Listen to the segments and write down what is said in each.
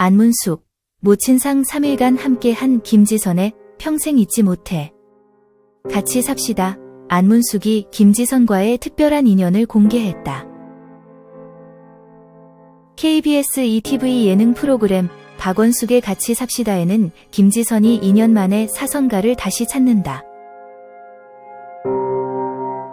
안문숙, 모친상 3일간 함께한 김지선의 평생 잊지 못해. 같이 삽시다. 안문숙이 김지선과의 특별한 인연을 공개했다. KBS ETV 예능 프로그램 박원숙의 같이 삽시다에는 김지선이 2년 만에 사선가를 다시 찾는다.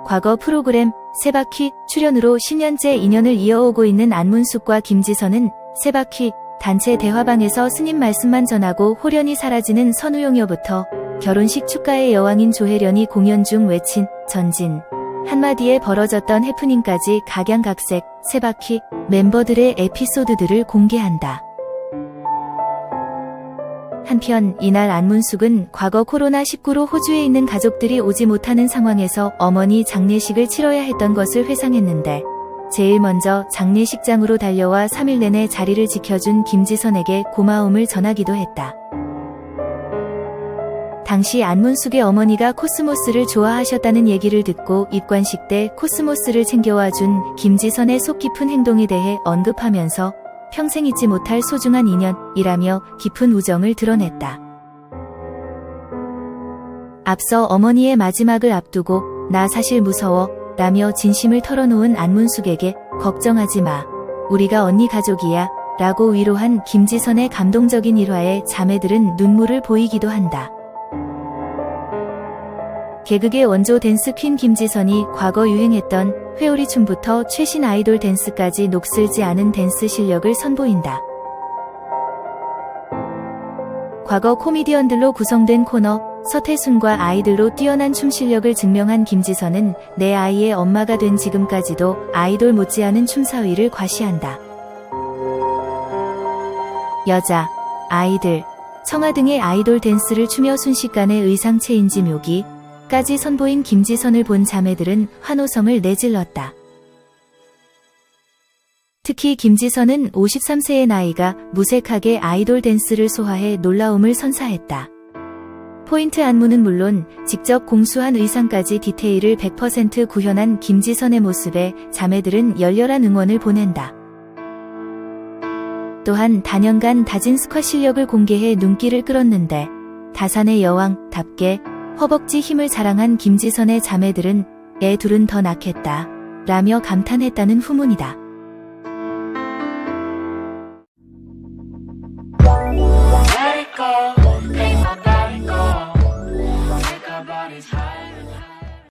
과거 프로그램 세바퀴 출연으로 10년째 인연을 이어오고 있는 안문숙과 김지선은 세바퀴 단체 대화방에서 스님 말씀만 전하고 홀연히 사라지는 선우용여부터 결혼식 축가의 여왕인 조혜련이 공연 중 외친 전진 한마디에 벌어졌던 해프닝까지 각양각색 세 바퀴 멤버들의 에피소드들을 공개한다. 한편 이날 안문숙은 과거 코로나19로 호주에 있는 가족들이 오지 못하는 상황에서 어머니 장례식을 치러야 했던 것을 회상했는데 제일 먼저 장례식장으로 달려와 3일 내내 자리를 지켜준 김지선에게 고마움을 전하기도 했다. 당시 안문숙의 어머니가 코스모스를 좋아하셨다는 얘기를 듣고 입관식 때 코스모스를 챙겨와 준 김지선의 속 깊은 행동에 대해 언급하면서 평생 잊지 못할 소중한 인연이라며 깊은 우정을 드러냈다. 앞서 어머니의 마지막을 앞두고 나 사실 무서워 라며 진심을 털어놓은 안문숙에게 걱정하지 마. 우리가 언니 가족이야. 라고 위로한 김지선의 감동적인 일화에 자매들은 눈물을 보이기도 한다. 개그계 원조 댄스 퀸 김지선이 과거 유행했던 회오리 춤부터 최신 아이돌 댄스까지 녹슬지 않은 댄스 실력을 선보인다. 과거 코미디언들로 구성된 코너 서태순과 아이들로 뛰어난 춤 실력을 증명한 김지선은 내 아이의 엄마가 된 지금까지도 아이돌 못지않은 춤사위를 과시한다. 여자, 아이들, 청아 등의 아이돌 댄스를 추며 순식간에 의상 체인지 묘기, 까지 선보인 김지선을 본 자매들은 환호성을 내질렀다. 특히 김지선은 53세의 나이가 무색하게 아이돌 댄스를 소화해 놀라움을 선사했다. 포인트 안무는 물론 직접 공수한 의상까지 디테일을 100% 구현한 김지선의 모습에 자매들은 열렬한 응원을 보낸다. 또한 단연간 다진 스쿼 실력을 공개해 눈길을 끌었는데 다산의 여왕답게 허벅지 힘을 자랑한 김지선의 자매들은 애 둘은 더 낳겠다 라며 감탄했다는 후문이다.